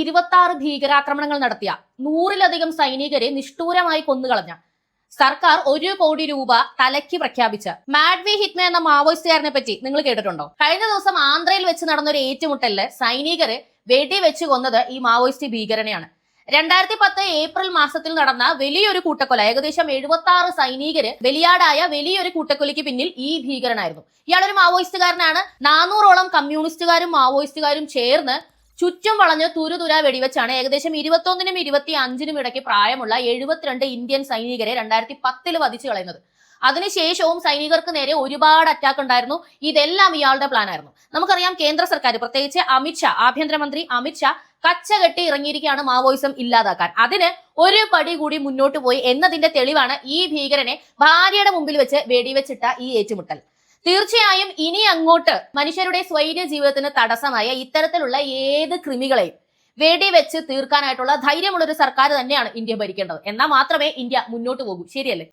ഇരുപത്തി ആറ് ഭീകരാക്രമണങ്ങൾ നടത്തിയ നൂറിലധികം സൈനികരെ നിഷ്ഠൂരമായി കൊന്നുകളഞ്ഞ സർക്കാർ ഒരു കോടി രൂപ തലയ്ക്ക് പ്രഖ്യാപിച്ച മാഡ്വി ഹിറ്റ്മ എന്ന മാവോയിസ്റ്റുകാരനെ പറ്റി നിങ്ങൾ കേട്ടിട്ടുണ്ടോ? കഴിഞ്ഞ ദിവസം ആന്ധ്രയിൽ വെച്ച് നടന്ന ഒരു ഏറ്റുമുട്ടലിൽ സൈനികര് വെടിവെച്ച് കൊന്നത് ഈ മാവോയിസ്റ്റ് ഭീകരനെയാണ്. രണ്ടായിരത്തി പത്ത് ഏപ്രിൽ മാസത്തിൽ നടന്ന വലിയൊരു കൂട്ടക്കൊല ഏകദേശം എഴുപത്തി ആറ് സൈനികര് ബലിയാടായ വലിയൊരു കൂട്ടക്കൊലയ്ക്ക് പിന്നിൽ ഈ ഭീകരനായിരുന്നു. ഇയാളൊരു മാവോയിസ്റ്റുകാരനാണ്. നാനൂറോളം കമ്മ്യൂണിസ്റ്റുകാരും മാവോയിസ്റ്റുകാരും ചേർന്ന് ചുറ്റും വളഞ്ഞ് തുരുതുര വെടിവെച്ചാണ് ഏകദേശം ഇരുപത്തൊന്നിനും ഇരുപത്തി അഞ്ചിനും ഇടയ്ക്ക് പ്രായമുള്ള എഴുപത്തിരണ്ട് ഇന്ത്യൻ സൈനികരെ രണ്ടായിരത്തി പത്തിൽ വധിച്ചു കളയുന്നത്. അതിനുശേഷവും സൈനികർക്ക് നേരെ ഒരുപാട് അറ്റാക്ക് ഉണ്ടായിരുന്നു. ഇതെല്ലാം ഇയാളുടെ പ്ലാൻ ആയിരുന്നു. നമുക്കറിയാം കേന്ദ്ര സർക്കാർ പ്രത്യേകിച്ച് അമിത്ഷാ ആഭ്യന്തരമന്ത്രി അമിത്ഷാ കച്ചകെട്ടി ഇറങ്ങിയിരിക്കുകയാണ് മാവോയിസം ഇല്ലാതാക്കാൻ. അതിന് ഒരു പടി കൂടി മുന്നോട്ട് പോയി എന്നതിന്റെ തെളിവാണ് ഈ ഭീകരനെ ഭാര്യയുടെ മുമ്പിൽ വെച്ച് വെടിവെച്ചിട്ട ഈ ഏറ്റുമുട്ടൽ. തീർച്ചയായും ഇനി അങ്ങോട്ട് മനുഷ്യരുടെ സ്വൈര്യ ജീവിതത്തിന് തടസ്സമായ ഇത്തരത്തിലുള്ള ഏത് കൃമികളെയും വെടിവെച്ച് തീർക്കാനായിട്ടുള്ള ധൈര്യമുള്ള ഒരു സർക്കാർ തന്നെയാണ് ഇന്ത്യ ഭരിക്കേണ്ടത്. എന്നാൽ മാത്രമേ ഇന്ത്യ മുന്നോട്ട് പോകൂ. ശരിയല്ലേ?